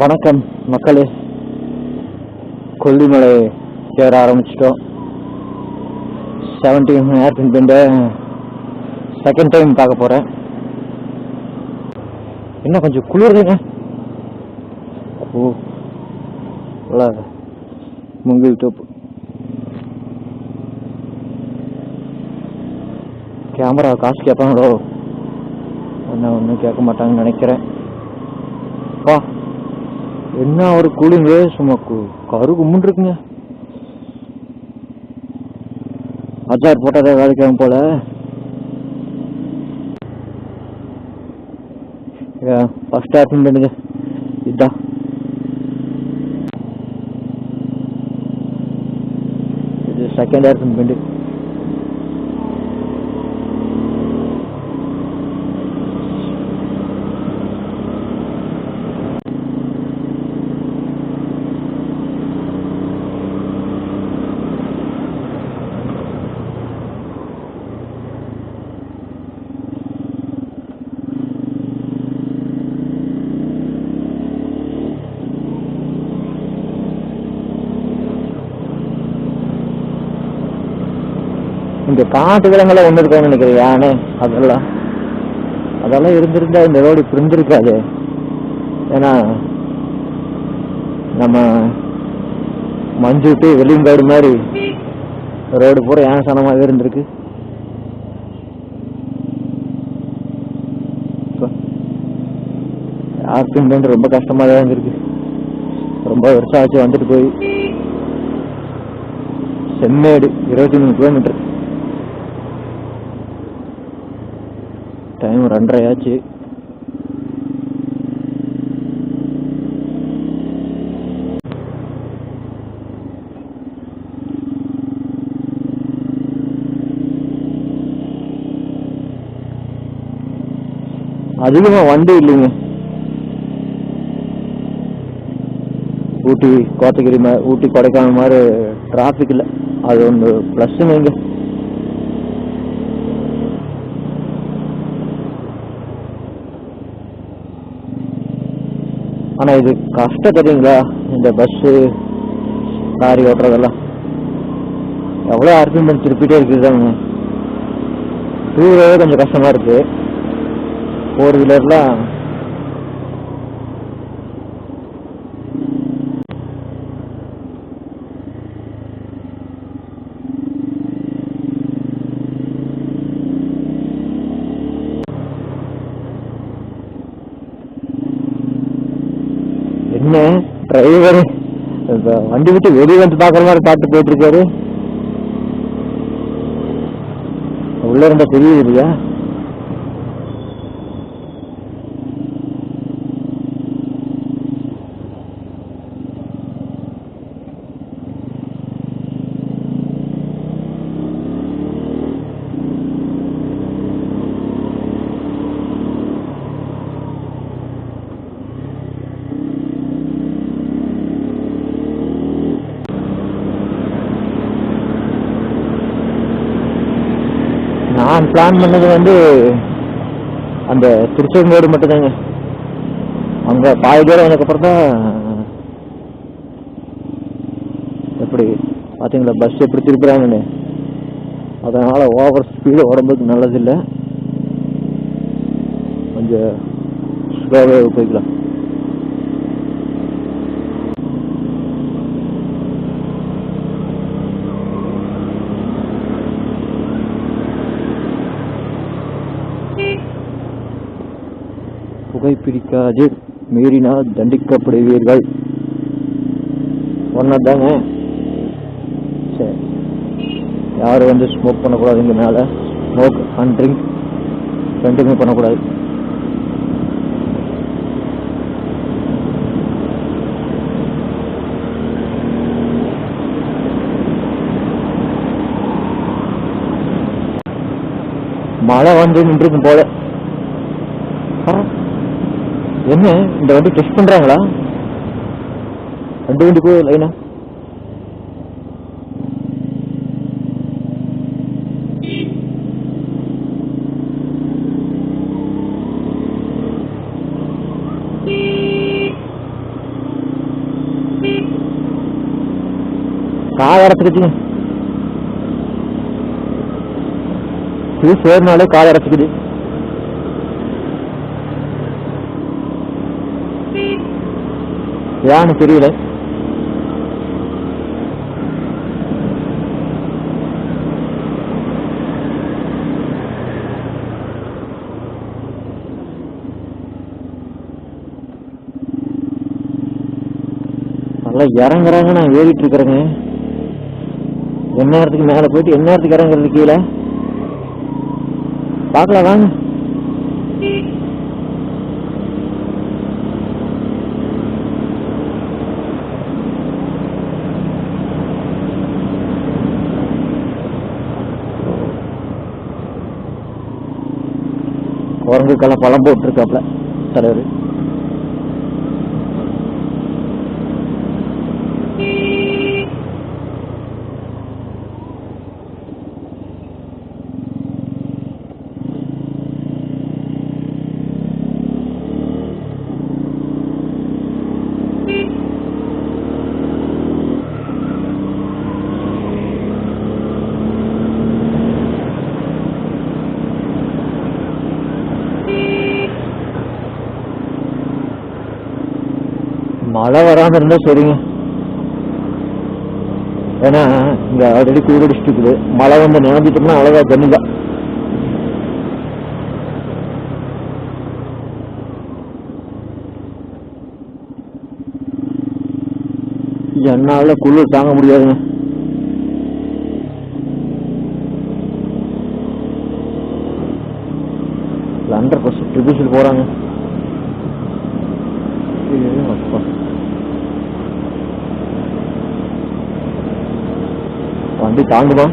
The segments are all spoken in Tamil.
வணக்கம் மக்களே. கொல்லிமலை சேர ஆரம்பிச்சிட்டோம். செவன்டீன் ஏர்பின் பெண்டை செகண்ட் டைம் பார்க்க போகிறேன் என்ன கொஞ்சம் குளிருதுங்க ஓ நல்லா முங்கில் தோப்பு. கேமரா காசு கேட்பாங்களோ என்ன ஒன்றும் கேட்க மாட்டாங்கன்னு நினைக்கிறேன். வா. என்ன ஒரு கூலிங்கு சும்மா கு- கரு கும்முன்னு இருக்குங்க அஜார் போட்டதே வேலைக்காகும் போல. ஃபர்ஸ்ட் ஆப்ஷன் பண்ணுங்க இதுதான் இது செகண்ட் ஆப்ஷன் பண்ணு இந்த காட்டு விலங்கெல்லாம் ஒன்று இருக்கான்னு நினைக்கிறேன் யானை அதெல்லாம் அதெல்லாம் இருந்திருந்தா இந்த ரோடு இப்படி இருந்திருக்காது. ஏன்னா நம்ம மஞ்சு விட்டு வெளியங்காடு மாதிரி ரோடு பூரா யானை சனமாகவே இருந்திருக்கு? ஆக்சிடென்ட் ரொம்ப கஷ்டமாக தான் இருந்திருக்கு. ரொம்ப வருஷம் ஆச்சு வந்துட்டு போய். செம்மேடு இருபத்தி மூணு கிலோமீட்டர் டைம் ரெண்டரை ஆச்சு. அதிகமாக வண்டி இல்லைங்க. ஊட்டி கோத்தகிரி மா ஊட்டி கொடைக்கானல் மாதிரி டிராஃபிக் இல்லை. அது ஒன்று ப்ளஸ்ஸுங்க இங்கே. ஆனால் இது கஷ்டம் தெரியுங்களா? இந்த பஸ்ஸு லாரி ஓட்டுறதெல்லாம். எவ்வளோ ஆர்குமெண்ட் திருப்பிட்டே இருக்குதாங்க டூ வீலரே கொஞ்சம் கஷ்டமாக இருக்குது ஃபோர் வீலர்லாம் என்ன டிரைவர் வண்டி விட்டு வெளியே வந்து பார்க்குற மாதிரி பார்த்து போயிட்டு இருக்காரு உள்ள தெரியுது இல்லையா? நான் பிளான் பண்ணது வந்து அந்த திருச்செங்கோடு மட்டும்தாங்க. அங்கே பாதி தூரம் அதுக்கப்புறம் தான் எப்படி பார்த்தீங்களா பஸ் எப்படி திருப்புறாங்கன்னு. அதனால் ஓவர் ஸ்பீடு உடம்புக்கு நல்லதில்லை. கொஞ்சம் ஸ்லோவாக போய்க்கலாம். புகைப்பிடிக்காது. மீறினால் தண்டிக்கப்படுவீர்கள். ஒன்னதாங்க. சரி. யாரும் வந்து ஸ்மோக் பண்ணக்கூடாதுங்க மேலே ஸ்மோக் அண்ட் ட்ரிங்க் ரெண்டுமே பண்ணக்கூடாது. மழை வந்து நின்றுக்கும் போல. என்ன இந்த வண்டி டெஸ்ட் பண்றாங்களா? ரெண்டு வண்டி போய் லைனா காதரத்துக்குது இது சேர்னாலே காதரத்துக்குது ஏன்னு தெரியல. நல்லா இறங்குறாங்க நான் ஏறிட்டு இருக்கிறேங்க. என்ன நேரத்துக்கு மேலே போயிட்டு என்ன நேரத்துக்கு இறங்குறது கீழே. பார்க்கலாம் வாங்க. குரங்குக்கெல்லாம் பழம் போட்டுருக்காப்ல தலைவர். மழை வராம இருந்தா சரிங்க. ஏன்னா இங்க ஆல்ரெடி கூடடிச்சுட்டு இருக்குது. மழை வந்து நினைஞ்சிட்டோம்னா அழகா தான் என்னால குளிர் தாங்க முடியாதுங்க. லண்டர் பஸ் ட்ரிபிள்ஸில் போறாங்க. அப்பா. வண்டி தாண்டுமா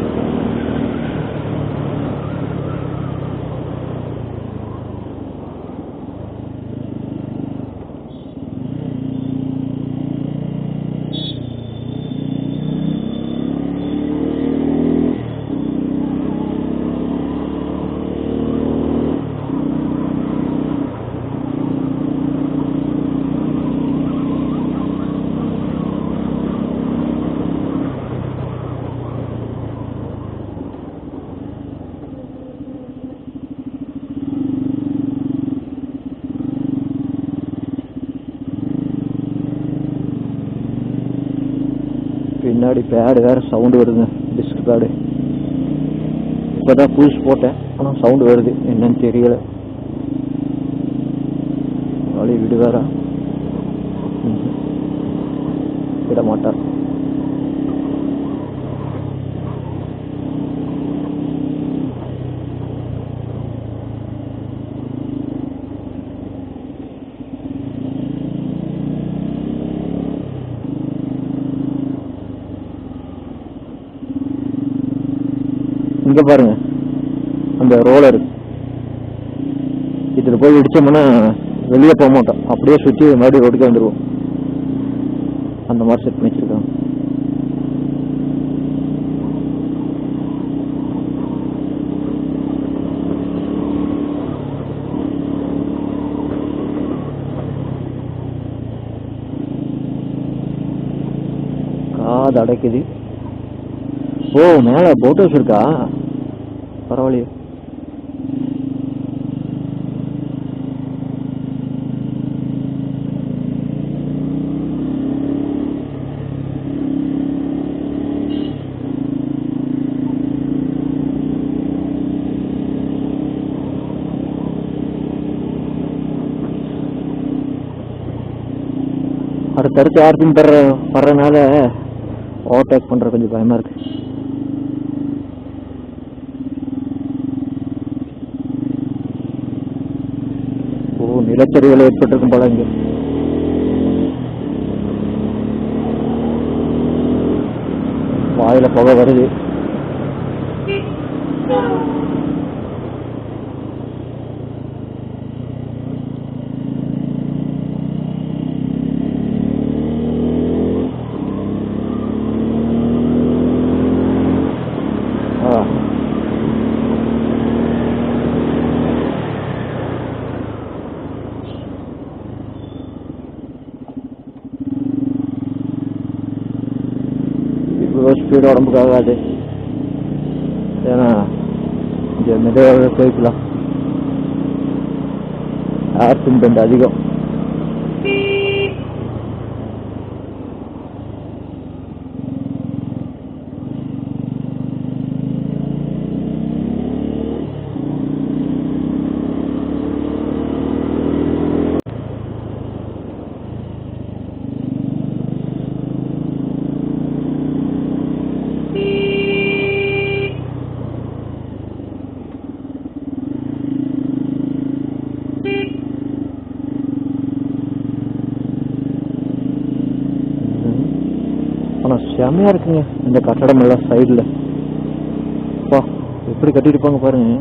பின்னாடி பேடு வேற சவுண்டு வருதுங்க டிஸ்க் பேடு. இப்போதான் புதுசு போட்டேன். ஆனால் சவுண்டு வருது. என்னன்னு தெரியல. வழி விடுவாரா? விட மாட்டார் இங்க பாருங்க. அந்த ரோலர் இதுல போய் இடிச்சோம்னா வெளியே போக மாட்டோம். அப்படியே சுற்றி மறுபடியும் ரோட்டுக்கு வந்துருவோம். அந்த மாதிரி செட் பண்ணி வச்சிருக்காங்க. காது அடைக்குது. ஓ மேல போட் ஹவுஸ் இருக்கா? பரவாயில்லையே. அடுத்தடுத்து யாருக்கும் படுற படுறதுனால ஓவர்டேக் பண்ற கொஞ்சம் பயமா இருக்கு ஓ நிலச்சரிவுகள் ஏற்பட்டிருக்கும் போல இங்கே. வாயில புகை வருது. ஸ்பீடு உடம்புக்கு ஆகாது. ஏன்னா இங்கே மெதுவாகவே போய்க்கலாம் ஆக்சிடென்ட் அதிகம். செம்மையா இருக்குங்க. இந்த கட்டடம் எல்லாம் சைடில் பா எப்படி கட்டியிருப்பாங்க பாருங்க.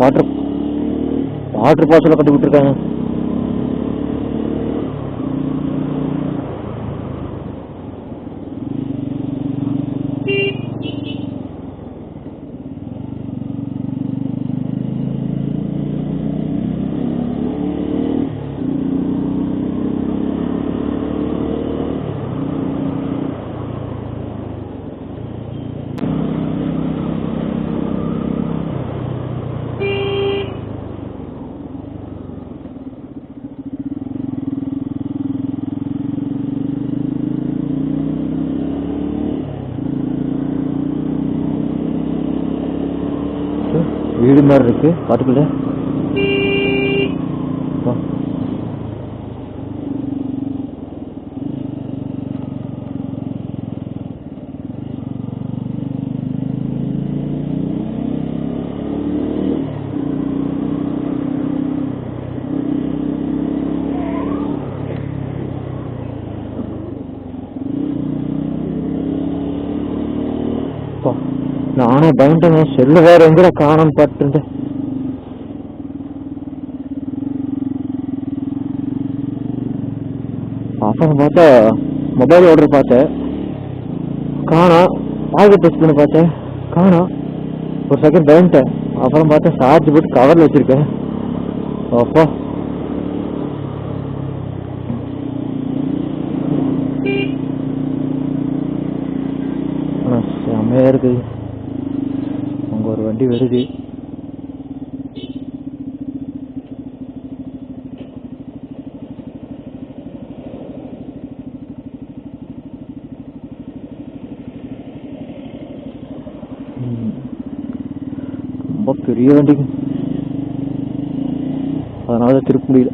வாட்டர் வாட்டர் பாத்தில் கட்டி விட்டுருக்காங்க வீடு மாதிரி இருக்குது பாட்டுக்குள்ள வா. அப்பா, நானே பயந்துட்டேங்க செல்லு வேற எங்கட காணாம பட்டுருந்தேன் அப்புறம் பார்த்தா மொபைல் ஆர்டர் பார்த்தேன். காணோம் பாக்கெட் டெஸ்ட் பண்ணி பார்த்தேன். காணும் ஒரு செகண்ட் பயந்துட்டேன். அப்புறம் பார்த்தேன் சார்ஜ் போட்டு கவரில் வச்சிருக்கேன். அப்பா. செம்மையாக இருக்குது. வண்டி வருது. ரொம்ப பெரிய வண்டிங்க. அதனால திருப்ப முடியல.